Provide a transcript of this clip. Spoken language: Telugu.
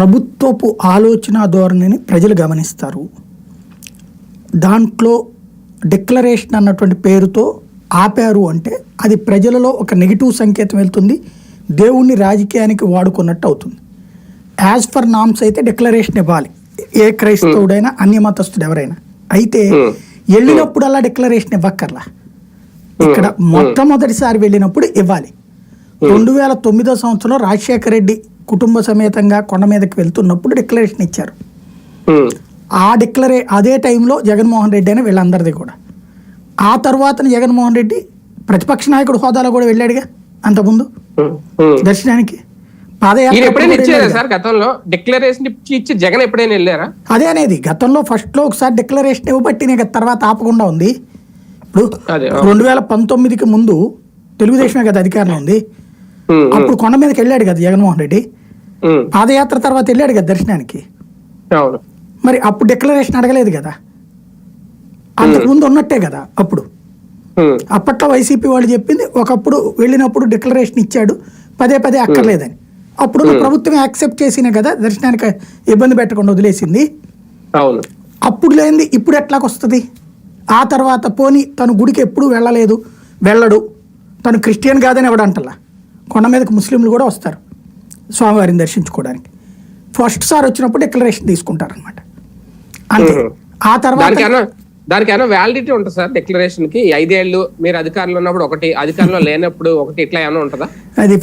ప్రభుత్వపు ఆలోచన ధోరణిని ప్రజలు గమనిస్తారు. దాంట్లో డిక్లరేషన్ అన్నటువంటి పేరుతో ఆపారు అంటే అది ప్రజలలో ఒక నెగిటివ్ సంకేతం వెళ్తుంది దేవుణ్ణి రాజకీయానికి వాడుకున్నట్టు అవుతుంది. యాజ్ ఫర్ నామ్స్ అయితే డిక్లరేషన్ ఇవ్వాలి. ఏ క్రైస్తవుడైనా అన్య మతస్థుడు ఎవరైనా. అయితే వెళ్ళినప్పుడు అలా డిక్లరేషన్ ఇవ్వక్కర్లా. ఇక్కడ మొట్టమొదటిసారి వెళ్ళినప్పుడు ఇవ్వాలి. రెండు వేల తొమ్మిదో సంవత్సరంలో రాజశేఖర రెడ్డి కుటుంబ సమేతంగా కొండ మీదకి వెళ్తున్నప్పుడు డిక్లరేషన్ ఇచ్చారు. ఆ డిక్లరే అదే టైంలో జగన్మోహన్ రెడ్డి అని వీళ్ళందరిది కూడా. ఆ తర్వాత జగన్మోహన్ రెడ్డి ప్రతిపక్ష నాయకుడు హోదాలో కూడా వెళ్ళాడుగా అంతకుముందు. దర్శనానికి? అదే అనేది. గతంలో ఫస్ట్లో ఒకసారి డిక్లరేషన్ ఇవ్వబట్టినే కదా తర్వాత ఆపకుండా ఉంది. ఇప్పుడు. రెండు వేల పంతొమ్మిదికి ముందు తెలుగుదేశమే కదా అధికారంలో ఉంది. అప్పుడు కొండ మీదకి వెళ్ళాడు కదా జగన్మోహన్ రెడ్డి. పాదయాత్ర తర్వాత వెళ్ళాడు కదా దర్శనానికి? మరి అప్పుడు డిక్లరేషన్ అడగలేదు కదా? అంతకుముందు ఉన్నట్టే కదా అప్పుడు? అప్పట్లో వైసీపీ వాళ్ళు చెప్పింది ఒకప్పుడు వెళ్ళినప్పుడు డిక్లరేషన్ ఇచ్చాడు పదే పదే అక్కర్లేదని. అప్పుడు ప్రభుత్వం యాక్సెప్ట్ చేసినా కదా దర్శనానికి ఇబ్బంది పెట్టకుండా వదిలేసింది? అప్పుడు లేనిది ఇప్పుడు ఎట్లాగొస్తుంది ఆ తర్వాత పోని తను గుడికి ఎప్పుడు వెళ్ళలేదు వెళ్ళడు. తను క్రిస్టియన్ కాదని ఎవడంటలా కొండ మీదకి ముస్లింలు కూడా వస్తారు. స్వామివారిని దర్శించుకోవడానికి. ఫస్ట్ సార్ వచ్చినప్పుడు డిక్లరేషన్ తీసుకుంటారనమాట అంతే. ఆ తర్వాత దానికైనా దానికైనా వ్యాలిడిటీ ఉంటుంది సార్ డిక్లరేషన్కి. ఐదేళ్ళు మీరు అధికారంలో ఉన్నప్పుడు ఒకటి అధికారంలో లేనప్పుడు ఒకటి ఇట్లా ఏమైనా ఉంటుందా? అది